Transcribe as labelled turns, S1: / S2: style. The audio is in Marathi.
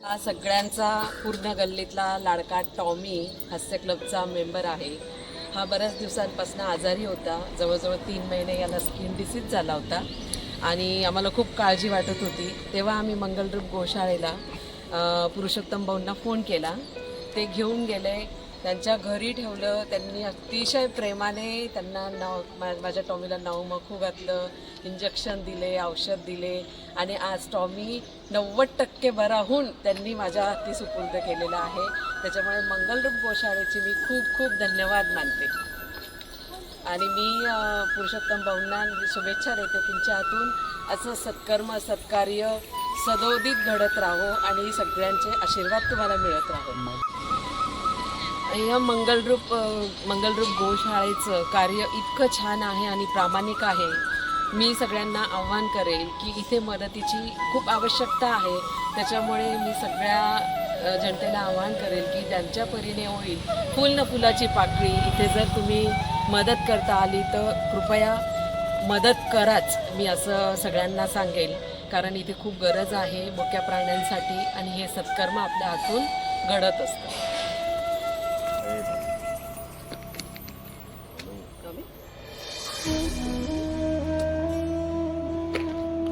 S1: हा सगळ्यांचा पूर्ण गल्लीतला लाडका टॉमी हास्य क्लबचा मेंबर आहे. हा बऱ्याच दिवसांपासून आजारी होता. जवळजवळ तीन महिने याला स्किन डिसीज झाला होता. आणि आम्हाला खूप काळजी वाटत होती. तेव्हा आम्ही मंगलरूप गोशाळेला पुरुषोत्तम भाऊंना फोन केला. ते घेऊन गेले. त्यांच्या घरी ठेवलं त्यांनी अतिशय प्रेमाने त्यांना नाव मा- माझ्या टॉमीला नाव मखू घातलं इंजेक्शन दिले औषध दिले. आणि आज टॉमी नव्वद टक्के बराहून त्यांनी माझ्या हाती सुपूर्द केलेला आहे. त्याच्यामुळे मंगलरूप गोशाळेची मी खूप खूप धन्यवाद मानते. आणि मी पुरुषोत्तम भाऊंना शुभेच्छा देते तुमच्या हातून. असं सत्कर्म सत्कार्य सदोदित घडत राहो आणि सगळ्यांचे आशीर्वाद तुम्हाला मिळत राहो. या मंगलरूप मंगलरूप गोशाळेचं कार्य इतकं छान आहे आणि प्रामाणिक आहे. मी सगळ्यांना आव्हान करेल की इथे मदतीची खूप आवश्यकता आहे. त्याच्यामुळे मी सगळ्या जनतेला आव्हान करेल की त्यांच्या परीने होईल. फुल न फुलाची पाकळी. इथे जर तुम्ही मदत करता आली तर कृपया मदत कराच मी असं सगळ्यांना सांगेल. कारण इथे खूप गरज आहे मोठ्या प्राण्यांसाठी आणि हे सत्कर्म आपल्या हातून घडत असतं. হবে।